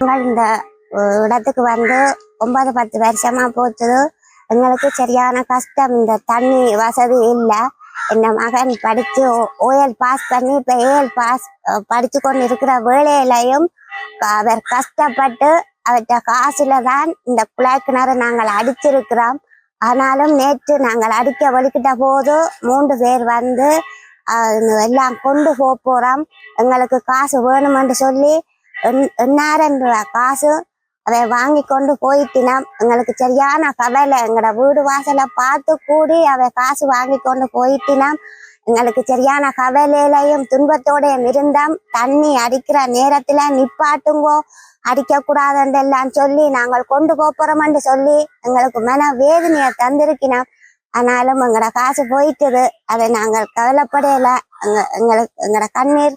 இந்த இடத்துக்கு வந்து ஒன்பது பத்து வருஷமா போச்சுது எங்களுக்கு சரியான கஷ்டம். இந்த தண்ணி வசதி இல்லை. என் மகன் படிச்சு ஓஎல் பாஸ் பண்ணி இப்போ ஏஎல் பாஸ் படிச்சு கொண்டு இருக்கிற வேலையிலையும் அவர் கஷ்டப்பட்டு அவர்கிட்ட காசுல தான் இந்த குழாய் கிணறு நாங்கள் அடிச்சிருக்கிறோம். ஆனாலும் நேற்று நாங்கள் அடிக்க வலிக்கிட்ட போது மூன்று பேர் வந்து எல்லாம் கொண்டு போக போறோம். எங்களுக்கு காசு வேணுமென்று சொல்லி எண்ணாயிரம் ரூபாய் காசு அதை வாங்கி கொண்டு போயிட்டினாம். எங்களுக்கு சரியான கவலை. எங்களோட வீடு வாசலை பார்த்து கூடி அவ காசு வாங்கி கொண்டு போயிட்டினாம். எங்களுக்கு சரியான கவலையிலையும் துன்பத்தோடையும் இருந்தோம். தண்ணி அடிக்கிற நேரத்துல நிப்பாட்டுங்கோ அடிக்க சொல்லி நாங்கள் கொண்டு போறோம்னு சொல்லி எங்களுக்கு மன வேதனையை தந்திருக்கினோம். ஆனாலும் எங்களோட காசு போயிட்டுது. அதை நாங்கள் கவலைப்படையில எங்க- எங்களுக்கு எங்களோட கண்ணீர்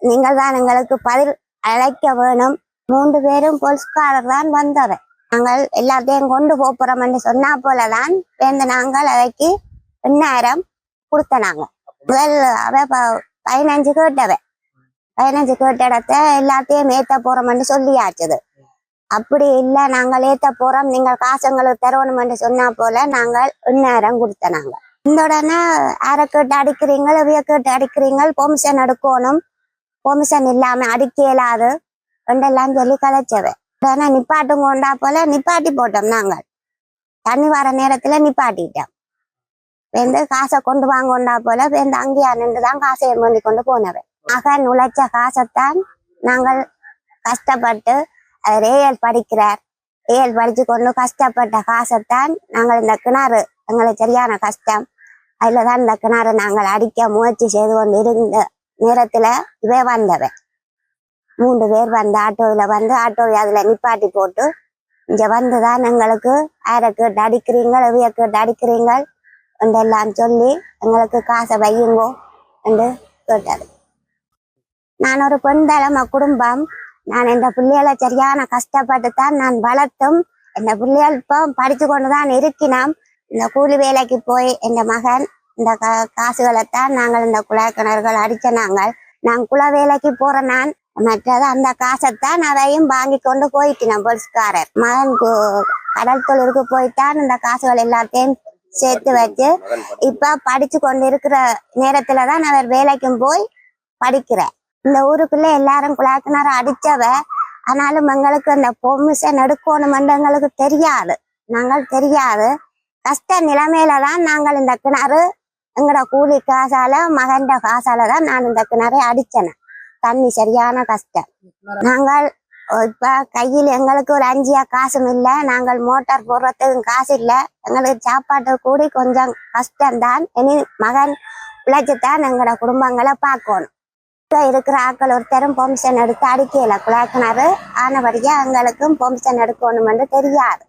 நீங்கள் தான் எங்களுக்கு பதில் அழைக்க வேணும். மூன்று பேரும் போலீஸ்காரர் தான் வந்தவர். நாங்கள் எல்லாத்தையும் கொண்டு போறோம்னு சொன்னா போலதான் சேர்ந்து நாங்கள் அதைக்கு எண்ணாயிரம் கொடுத்தனாங்க முதல் அவ ப- பதினஞ்சு கேட்டவ பதினஞ்சு கேட்ட இடத்த எல்லாத்தையும் ஏத்த போறோம்னு சொல்லியாச்சுது. அப்படி இல்ல நாங்கள் ஏத்த போறோம் நீங்கள் காசுங்களுக்கு தருவணும் என்று சொன்னா போல நாங்கள் எண்ணாயிரம் கொடுத்தனாங்க இந்த உடனே யாரை கேட்டு அடிக்கிறீங்க இவைய கேட்டு அடிக்கிறீங்க பெர்மிஷன் எடுக்கணும். பெர்மிஷன் இல்லாம அடிக்க இயலாது. ரெண்டெல்லாம் சொல்லி கலைச்சவ. உடனே நிப்பாட்டும் கொண்டா போல நிப்பாட்டி போட்டோம் நாங்கள். தண்ணி வர நேரத்துல நிப்பாட்டிட்டோம். வந்து காசை கொண்டு வாங்க கொண்டா போல வந்து அங்கேயா நின்று தான் காசை ஏமாந்தி கொண்டு போனவன் மகன் உழைச்ச காசைத்தான் நாங்கள் கஷ்டப்பட்டு அவர் ஏஎல் படிக்கிறார். ஏஎல் படிச்சு கொண்டு கஷ்டப்பட்ட காசைத்தான் நாங்கள் இந்த கிணறு. எங்களுக்கு சரியான கஷ்டம். அதுல தான் இந்த கிணறு நாங்கள் அடிக்க முயற்சி செய்து கொண்டு இருந்த நேரத்துல இவே வந்தவன். மூன்று பேர் வந்து ஆட்டோவில் வந்து ஆட்டோவை அதுல நிப்பாட்டி போட்டு இங்க வந்துதான் எங்களுக்கு யாரை கேட்டு அடிக்கிறீங்கள் எவைய கேட்டு என்றெல்லாம் சொல்லி எங்களுக்கு காசை வையுங்கோ என்று கேட்டார். நான் ஒரு பெண் தலைமை குடும்பம். நான் இந்த பிள்ளைகளை சரியான கஷ்டப்பட்டு தான் நான் வளர்த்தும். இந்த பிள்ளைகள் இப்போ படித்து கொண்டு தான் இருக்கினோம் இந்த கூலி வேலைக்கு போய் என் மகன் இந்த கா காசுகளைத்தான் நாங்கள் இந்த குழாய் கிணறுகள் அடிச்ச நாங்கள். நான் குல வேலைக்கு போற நான் மற்றது அந்த காசைத்தான் அதையும் வாங்கி கொண்டு போயிட்டினோம் போலீஸ்காரர். மகன் கடல் தொழிலுக்கு போய்த்தான் இந்த காசுகள் எல்லாத்தையும் சேர்த்து வச்சு இப்ப படிச்சு கொண்டு இருக்கிற நேரத்துல தான் அவர் வேலைக்கும் போய் படிக்கிறேன். இந்த ஊருக்குள்ள எல்லாரும் குழாக்கிணறு அடிச்சவ ஆனாலும் எங்களுக்கு அந்த பொமிஷன் எடுக்கணுமென்று எங்களுக்கு தெரியாது. நாங்கள் தெரியாது. கஷ்ட நிலைமையில தான் நாங்கள் இந்த கிணறு எங்கட கூலி காசால மகண்ட காசால தான் நான் இந்த கிணறை அடிச்சேன். தண்ணி சரியான கஷ்டம். நாங்கள் இப்ப கையில் எங்களுக்கு ஒரு அஞ்சியா காசும் இல்லை. நாங்கள் மோட்டார் போடுறதுக்கும் காசு இல்லை. எங்களுக்கு சாப்பாட்டு கூடி கொஞ்சம் கஷ்டம்தான். இனி மகன் உழைச்சித்தான் எங்களோட குடும்பங்களை பார்க்கணும். இப்போ இருக்கிற ஆட்கள் ஒருத்தரும் பொம்சன் எடுத்து அடிக்கல. குழாக்கினாரு ஆனபடியா எங்களுக்கும் பொம்சன் எடுக்கணும்னு தெரியாது.